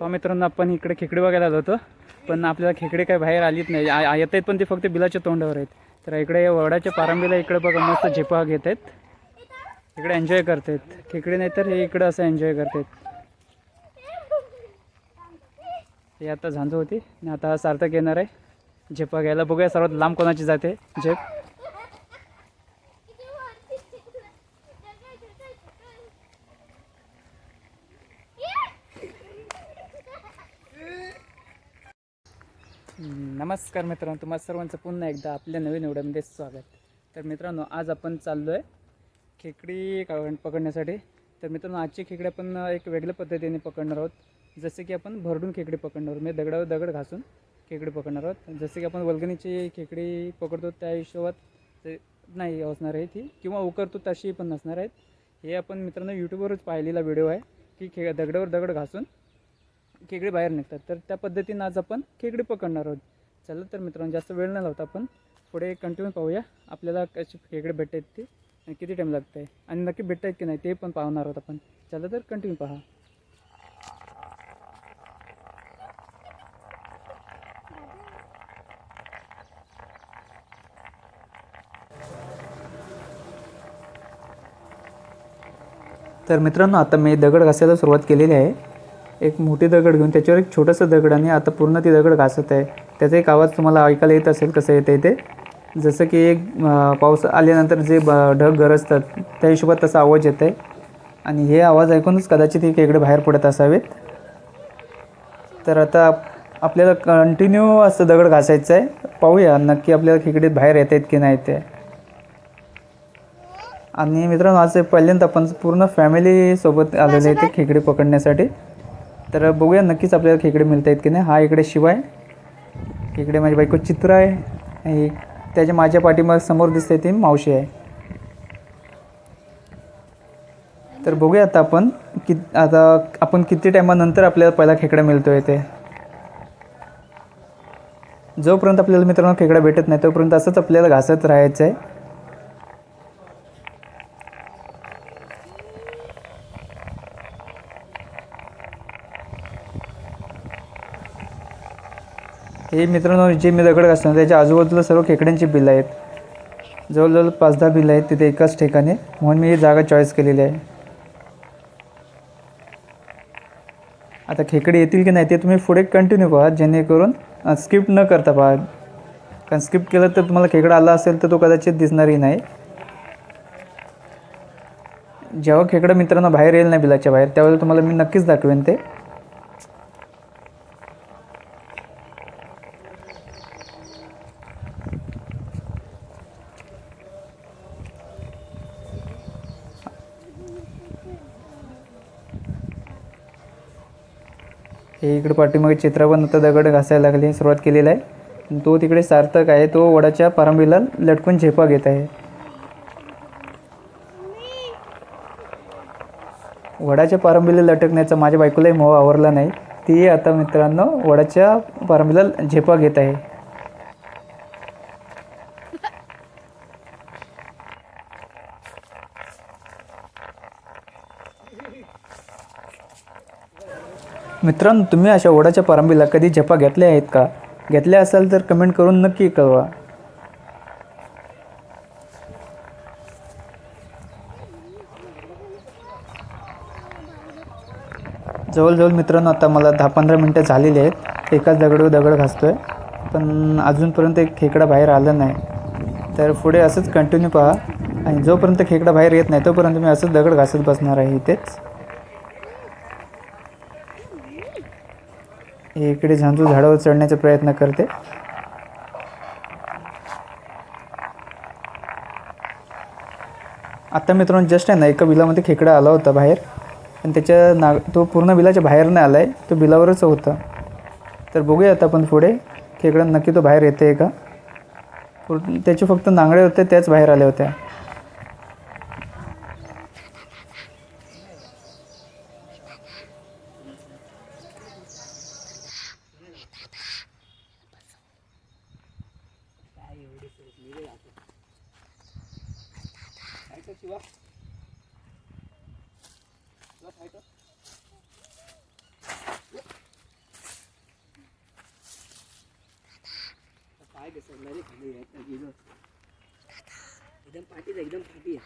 तो मित्रांनो आपण इकडे खेकडे बघायला आलो होतो. पण आपल्याला खेकडे काही बाहेर आलीच नाही. येत आहेत पण ते फक्त बिलाच्या तोंडावर आहेत. तर इकडे वडाच्या पारंबीला इकडे बघा मस्त झेपा घेत आहेत इकडे एन्जॉय करतायत. खेकडे नाही तर हे इकडं असं एन्जॉय करतायत. हे आता झांजू होती. आणि आता सार्थक येणार आहे. झेपा घ्यायला बघूया सर्वात लांब कोणाची जाते झेप. नमस्कार मित्रांनो तुम्हाला सर्वांचं पुन्हा एकदा आपल्या नवीन एवढ्यामध्ये स्वागत. तर मित्रांनो आज आपण चाललो आहे खेकडी का- पकडण्यासाठी. तर मित्रांनो आजची खेकडी आपण एक वेगळ्या पद्धतीने पकडणार आहोत. जसे की आपण भरडून खेकडी पकडणार आहोत. म्हणजे दगडावर दगड घासून खेकडी पकडणार आहोत. जसे की आपण वल्गणीची खेकडी पकडतो त्या हिशोबात ते नाही असणार आहे ती किंवा उकरतो तशी पण नसणार आहेत. हे आपण मित्रांनो यूट्यूबवरच पाहिलेला व्हिडिओ आहे की खे दगडावर दगड घासून खेकडे बाहेर निघतात. तर त्या पद्धतीनं आज आपण खेकडे पकडणार आहोत. चला तर मित्रांनो जास्त वेळ नाही लावता आपण. पुढे कंटिन्यू पाहूया. आपल्याला कशी खेकडे भेटत ते आणि किती टाईम लागत आहे आणि नक्की भेटत आहेत की नाही ते पण पाहणार आहोत आपण. चला तर कंटिन्यू पहा. तर मित्रांनो आता मी दगड घासायला सुरुवात केलेली आहे. एक मोठी दगड घेऊन त्याच्यावर एक छोटंसं दगड आणि आता पूर्ण ती दगड घासत आहे. त्याचा एक आवाज तुम्हाला ऐकायला येत असेल कसं येते ते. जसं की एक पाऊस आल्यानंतर जे ब ढग गरजतात त्या हिशोबात तसा आवाज येत आहे आणि हे आवाज ऐकूनच कदाचित हे खेकडे बाहेर पडत असावेत. तर आता आप- आपल्याला कंटिन्यू असं दगड घासायचं आहे. पाहूया नक्की आपल्याला खेकडे बाहेर येत आहेत की नाही ते. आणि मित्रांनो आज पहिल्यांदा आपण पूर्ण फॅमिलीसोबत आलेले आहे ते खेकडे पकडण्यासाठी. तर बघूया नक्कीच आपल्याला खेकडे मिळत आहेत की नाही. हा इकडे शिवाय इकडे माझी बायको चित्र आहे. आणि त्याच्या माझ्या पाठीमाग समोर दिसते ती मावशी आहे. तर बघूया आता आपण कि आता आपण किती टायमानंतर आपल्याला पहिला खेकडा मिळतो आहे ते जोपर्यंत आपल्याला मित्रांनो खेकडा भेटत नाही तोपर्यंत असंच आपल्याला घासत राहायचं आहे हे मित्रांनो जे मी दगड घासणार त्याच्या आजूबाजूला सर्व खेकड्यांची बिलं आहेत. जवळजवळ पाच दहा बिलं आहेत तिथे एकाच ठिकाणी. म्हणून मी ही जागा चॉईस केलेली आहे. आता खेकडे येतील की नाही ते तुम्ही पुढे कंटिन्यू पहा जेणेकरून स्किप न करता पहा. कारण स्किप केलं तर तुम्हाला खेकडा आला असेल तर तो कदाचित दिसणारही नाही. जेव्हा खेकडा मित्रांनो बाहेर येईल नाही बिलाच्या बाहेर त्यावेळेला तुम्हाला मी नक्कीच दाखवेन ते. हे इकडे पाठीमागे चित्रावर आता दगड घासायला लागले सुरुवात केलेला आहे. तो तिकडे सार्थक आहे तो वडाच्या पारंबीला लटकून झेपा घेत आहे. वडाच्या पारंबीला लटकण्याचा माझ्या बायकोलाही मोह आवरला नाही. ती आता मित्रांनो वडाच्या पारंबीला झेपा घेत आहे. मित्रांनो तुम्ही अशा ओढाच्या पारंबीला कधी झपा घेतल्या आहेत का? घेतल्या असाल तर कमेंट करून नक्की कळवा. जवळजवळ मित्रांनो आता मला दहा पंधरा मिनटं झालेली आहेत. एकाच दगडवर दगड घासतोय. पण अजूनपर्यंत एक खेकडा बाहेर आला नाही. तर पुढे असंच कंटिन्यू पहा. आणि जोपर्यंत खेकडा बाहेर येत नाही तोपर्यंत मी असंच दगड घासत बसणार आहे इथेच. इकडे झांजू झाडावर चढण्याचा प्रयत्न करते. आता मित्रांनो जस्ट आहे ना एका बिलामध्ये खेकडा आला होता बाहेर. पण त्याच्या नाग तो पूर्ण बिलाच्या बाहेर नाही आला आहे तो बिलावरच होता. तर बघूया आता आपण पुढे. खेकडा नक्की तो बाहेर येते का? पूर्ण- त्याचे फक्त नांगडे होते त्याच बाहेर आल्या होत्या. एकदम पाठी एकदम खाली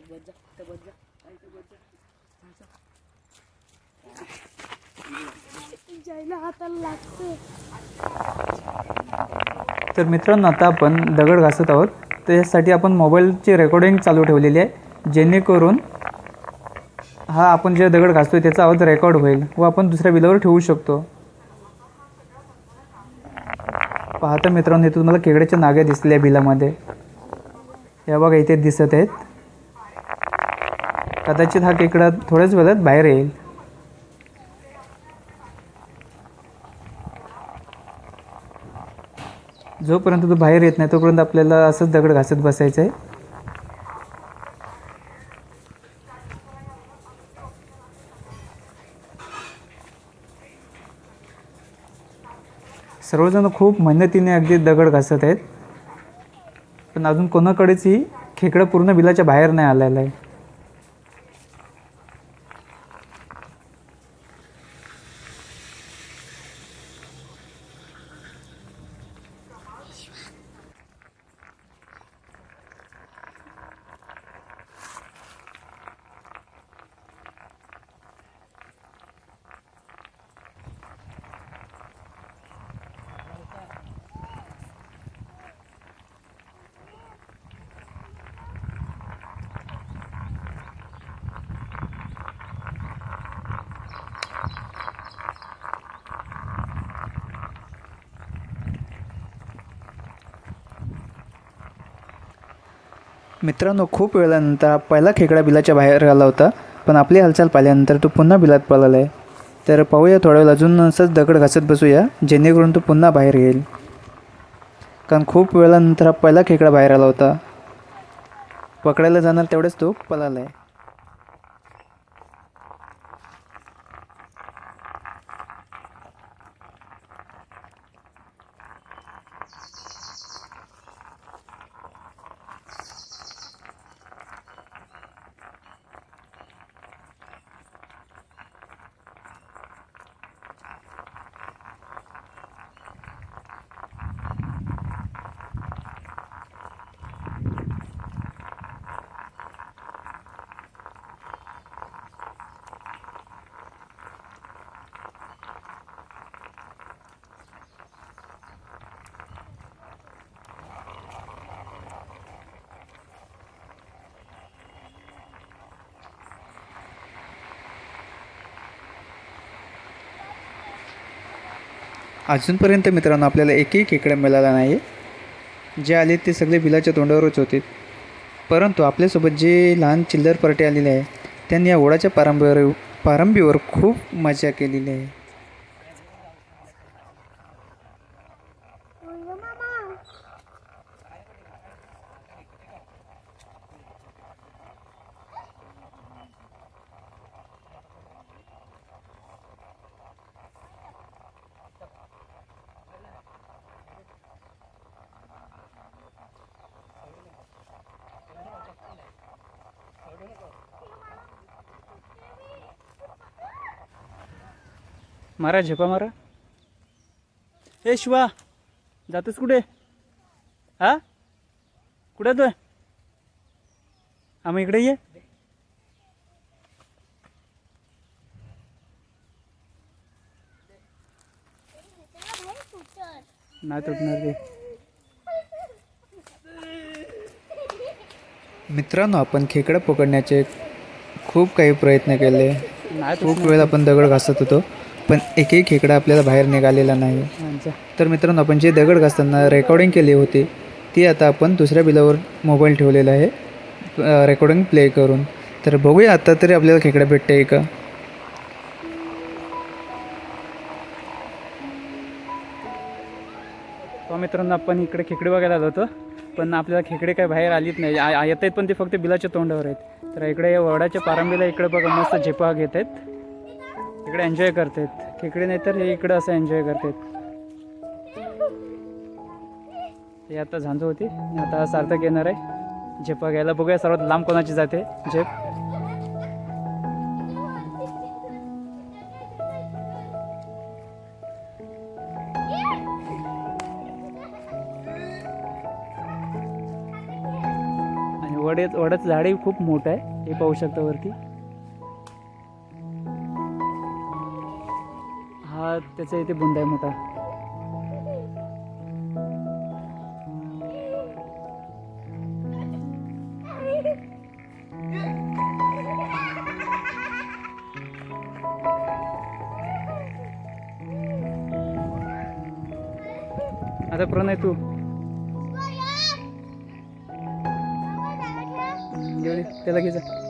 बस गेलो एकदम बस जा हा, बस जा तर मित्रांनो आता आपण दगड घासत आहोत. तर आपण मोबाईलची रेकॉर्डिंग चालू ठेवलेली आहे जेणेकरून हा आपण जे दगड घासतोय त्याचा आवाज रेकॉर्ड होईल व आपण दुसऱ्या बिलावर ठेवू शकतो. पाहता मित्रांनो इथे तुम्हाला खेकड्याच्या नाग्या दिसल्या बिलामध्ये. या बघा इथे दिसत आहेत. कदाचित हा केकडा थोड्याच वेळात बाहेर येईल. जोपर्यंत तो बाहेर येत नाही तोपर्यंत आपल्याला असंच दगड घासत बसायचं आहे सर्वजण खूप मेहनतीने अगदी दगड घासत आहेत. पण अजून कोणाकडेच ही खेकडं पूर्ण बिलाच्या बाहेर नाही आलेलं आहे. मित्रांनो खूप वेळानंतर हा पहिला खेकडा बिलाच्या बाहेर आला होता पण आपली हालचाल पाहिल्यानंतर तो पुन्हा बिलात पळाला आहे तर पाहूया थोड्या वेळ अजून असंच दगड घासत बसूया जेणेकरून तो पुन्हा बाहेर येईल. कारण खूप वेळानंतर हा पहिला खेकडा बाहेर आला होता. पकडायला जाणार तेवढेच तो पळाला आहे अजूनपर्यंत मित्रांनो आपल्याला एकही खेकडा मिळाला नाही. जे आले ते सगळे बिलाच्या तोंडावरच होते. परंतु आपल्यासोबत जे लहान चिल्लर पार्टी आलेले आहे त्यांनी या ओढाच्या पारंब्यावर पारंबीवर खूप मजा केलेली आहे. मारा झेपा मारा. ए शिवा जातोस कुठे? हा? कुठे तो? हा मग इकडे ये. नाही तुटणार ते. मित्रांनो आपण खेकडा पकडण्याचे खूप काही प्रयत्न केले. खूप वेळ आपण दगड घासत होतो. पण एकही खेकडा आपल्याला बाहेर निघालेला नाही तर मित्रांनो आपण जे दगड घासताना रेकॉर्डिंग केली होती ती आता आपण दुसऱ्या बिलावर मोबाईल ठेवलेला आहे. रेकॉर्डिंग प्ले करून. तर बघूया आता तरी आपल्याला खेकडा भेटते का? हो मित्रांनो आपण इकडे खेकडे बघायला आलो होतो. पण आपल्याला खेकडे काही बाहेर आलीच नाही. येत आहेत पण ते फक्त बिलाच्या तोंडावर आहेत. तर इकडे या वडाच्या पारंबीला इकडे बघा मस्त झेपा घेत आहेत. इकडे एन्जॉय करतात. खेकडे नाही तर हे इकडं असं एन्जॉय करतात. हे आता झांज होती. आता सार्थक येणार आहे. झेपा घ्यायला बघूया सर्वात लांब कोणाची जाते. झेप. आणि वडेच वडच झाडे खूप मोठं आहे. हे पाहू शकता वरती. त्याचा इथे बुंदा आहे मोठा. आता प्रणय तू? त्याला घे जा.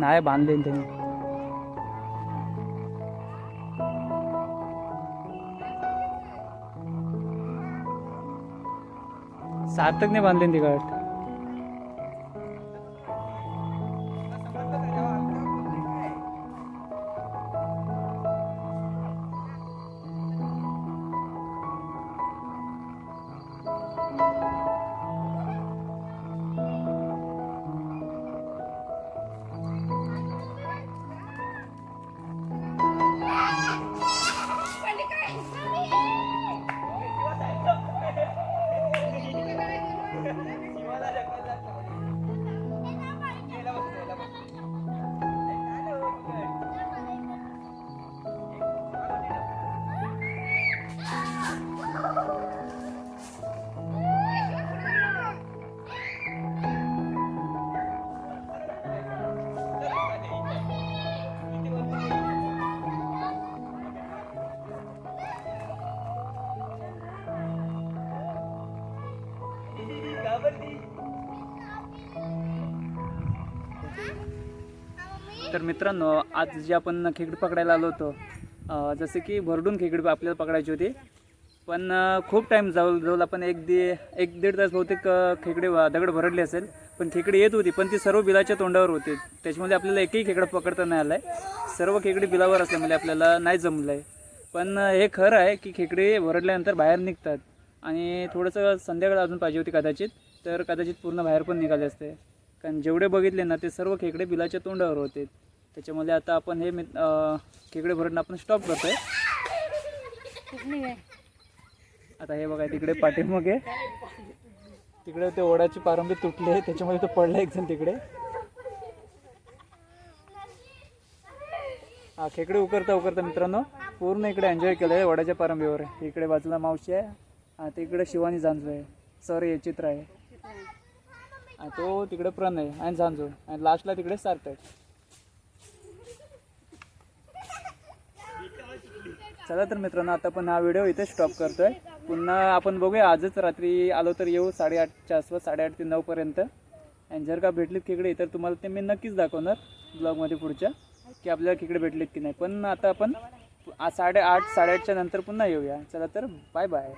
नाही बांधले त्यांनी. सार्थकने बांधले ती गाठ तर मित्रांनो आज जे आपण खेकडी पकडायला आलो होतो जसे की भरडून खेकडी आपल्याला पकडायची होती पण खूप टाईम जाऊ जाऊन आपण एक दि एक दीड तास बहुतेक खेकडे वा- दगड भरडले असेल पण खेकडी येत होती पण ती सर्व बिलाच्या तोंडावर होती. त्याच्यामध्ये आपल्याला एकही खेकडा पकडता नाही आला आहे सर्व खेकडी बिलावर असल्यामुळे आपल्याला नाही जमलं आहे पण हे खरं आहे की खेकडे भरडल्यानंतर बाहेर निघतात. आणि थोडंसं संध्याकाळ अजून पाहिजे होती कदाचित. तर कदाचित पूर्ण बाहेर पण निघाले असते. कारण जेवढे बघितले ना ते सर्व खेकडे बिलाच्या तोंडावर होते. त्याच्यामध्ये आता आपण हे मित- खेकडे भरणं आपण स्टॉप करतोय. आता हे बघा तिकडे पाठीमागे. तिकडे ते ओढाची पारंबी तुटले त्याच्यामध्ये तो पडला एक जण तिकडे. हा खेकडे उकरता उकरता मित्रांनो पूर्ण इकडे एन्जॉय केलं आहे वडाच्या पारंबीवर. इकडे बाजूला मावशी आहे हा तिकडे शिवानी जांजू आहे. सर हे चित्र आहे. आणि तो तिकडे प्रणय आणि झांजू आणि लास्टला तिकडे सार्थक. चला तर मित्रांनो आता आपण हा व्हिडिओ इथे स्टॉप करतोय. पुन्हा आपण बघूया आजच रात्री आलो तर येऊ साडेआठच्या आसपास साडेआठ ते नऊपर्यंत आणि जर का भेटलीत खेकडे तर तुम्हाला ते मी नक्कीच दाखवणार ब्लॉगमध्ये पुढच्या की आपल्याला खेकडे भेटलीत की नाही. पण आता आपण साडेआठ साडेआठच्या नंतर पुन्हा येऊया. चला तर bye bye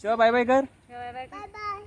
Shiva bye bye कर. Bye bye